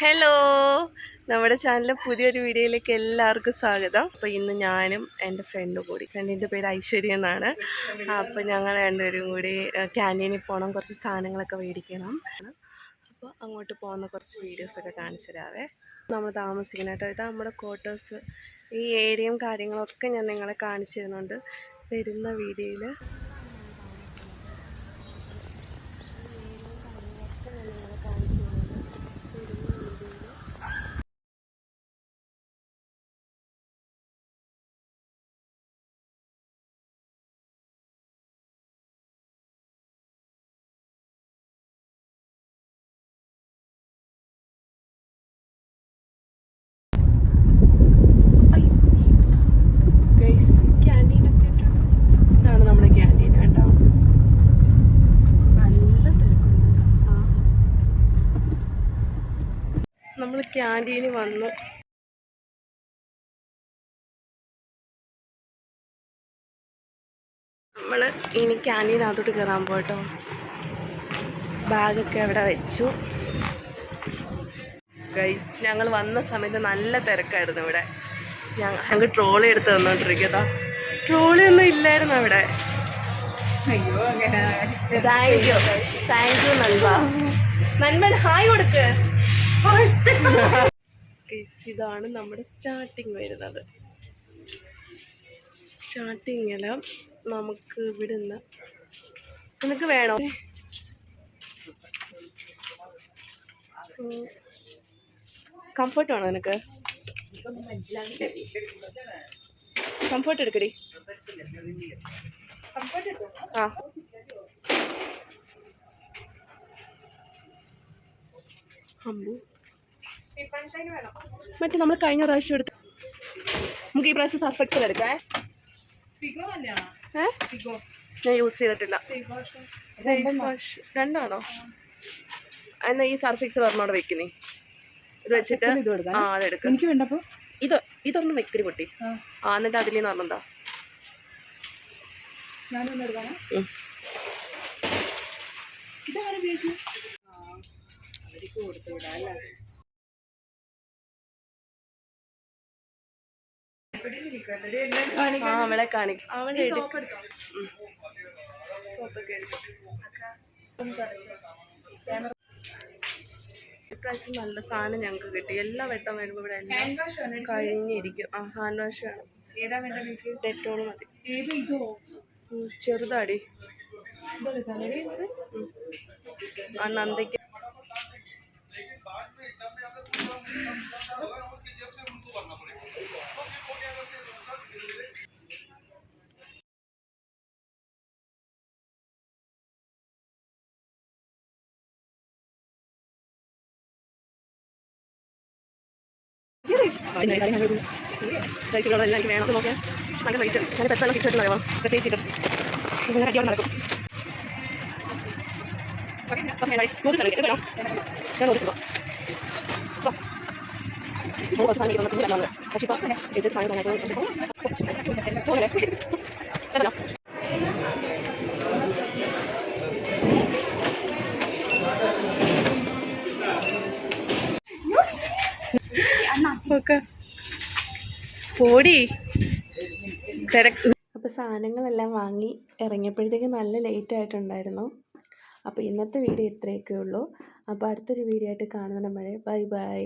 Hello. നമ്മുടെ ചാനലിലെ പുതിയൊരു വീഡിയോയിലേക്ക് എല്ലാവർക്കും സ്വാഗതം. അപ്പോൾ ഇന്ന് ഞാനും എന്റെ ഫ്രണ്ടും കൂടി ഫ്രണ്ടിന്റെ പേര് ഐശ്വര്യ എന്നാണ്. അപ്പോൾ ഞങ്ങൾ രണ്ടുപേരും കൂടി ക്യാന്റീനിൽ പോകണം കുറച്ച് സാധനങ്ങളൊക്കെ മേടിക്കണം. അപ്പോൾ അങ്ങോട്ട് പോകുന്ന കുറച്ച് വീഡിയോസൊക്കെ കാണിച്ചു തരാവേ. നമ്മൾ താമസിക്കുന്ന കേട്ടോ ഇത് നമ്മുടെ ക്വാർട്ടേഴ്സ് ഈ ഏരിയയും കാര്യങ്ങളൊക്കെ ഞാൻ നിങ്ങളെ കാണിച്ചു തരുന്നുണ്ട് വരുന്ന വീഡിയോയിൽ ഗൈസ് ക്യാന്റീൻ എത്തിയിട്ടുണ്ട് ഇതാണ് നമ്മുടെ ക്യാന്റീൻ കേട്ടോ നല്ല തിരക്കുണ്ട് ആ നമ്മൾ ക്യാന്റീനിൽ വന്നു. നമ്മൾ ഇനി ക്യാന്റീനകത്തോട്ട് കയറാൻ പോട്ടോ ബാഗൊക്കെ അവിടെ വെച്ചു. ഗൈസ് ഞങ്ങൾ വന്ന സമയത്ത് നല്ല തിരക്കായിരുന്നു ഇവിടെ. ഞങ്ങൾ ഞങ്ങൾക്ക് ട്രോളി എടുത്ത് തന്നോണ്ടിരിക്കാ ട്രോളി ഒന്നും ഇല്ലായിരുന്നു അവിടെ. താങ്ക് യു താങ്ക് യു നന്മ. നന്മൻ ഹായ് കൊടുക്ക്. ഇതാണ് നമ്മുടെ സ്റ്റാർട്ടിങ് വരുന്നത്. സ്റ്റാർട്ടിങ്ങിൽ നമുക്ക് ഇവിടുന്ന് നിനക്ക് വേണോ? കംഫർട്ട് വേണോ നിനക്ക്? കംഫർട്ട് എടുക്കടി. ആ. മറ്റേ നമ്മൾ കഴിഞ്ഞ പ്രാവശ്യം എടുത്ത് നമുക്ക് ഈ പ്രാവശ്യം സർഫെക്സൽ എടുക്കാം ഏ? ഞാൻ യൂസ് ചെയ്തിട്ടില്ല. രണ്ടാണോ? എന്നാ ഈ സർഫെക്സ് പറഞ്ഞോട് വെക്കുന്നേ ഇത് വെച്ചിട്ട് ആ അതെടുക്കും എനിക്ക് വേണ്ടപ്പോ ഇത് ഇതൊന്ന് വെക്കടി പൊട്ടി. ആ. എന്നിട്ട് അതിൽ നിന്ന് പറഞ്ഞെന്താ ഇതാണ് ഇതാരും അവർക്ക് കൊടുത്തു വിടാം അല്ലേ അവളെ കാണിക്കും. അവളെ ഇപ്രാവശ്യം നല്ല സാധനം ഞങ്ങൾക്ക് കിട്ടി. എല്ലാ വെട്ടം വരുമ്പോൾ ഇവിടെ എല്ലാം കഴിഞ്ഞിരിക്കും. ആ ഹാൻഡ് വാഷ് വേണം നിങ്ങൾക്ക് മതി. ചെറുതാടി. ആ നന്ദയ്ക്ക് കഴിച്ചിട്ടുള്ളതെല്ലാം എനിക്ക് വേണം നോക്കിയാൽ നല്ല റേറ്റ് ഞാൻ പെട്ടെന്ന് ആയിട്ട് അറിയാം പ്രത്യേകിച്ചിട്ട് ഇങ്ങനെ അടിയോടെ നടക്കും നൂറ് സ്ഥലം വേണം ഞാൻ ഓക്കെ. പോടി തിരക്ക് അപ്പോൾ സാധനങ്ങളെല്ലാം വാങ്ങി ഇറങ്ങിയപ്പോഴത്തേക്ക് നല്ല ലേറ്റ് ആയിട്ടുണ്ടായിരുന്നു. അപ്പോൾ ഇന്നത്തെ വീഡിയോ ഇത്രയൊക്കെ ഉള്ളൂ അപ്പോൾ അടുത്തൊരു വീഡിയോ ആയിട്ട് കാണുന്ന വരെ ബൈ ബൈ.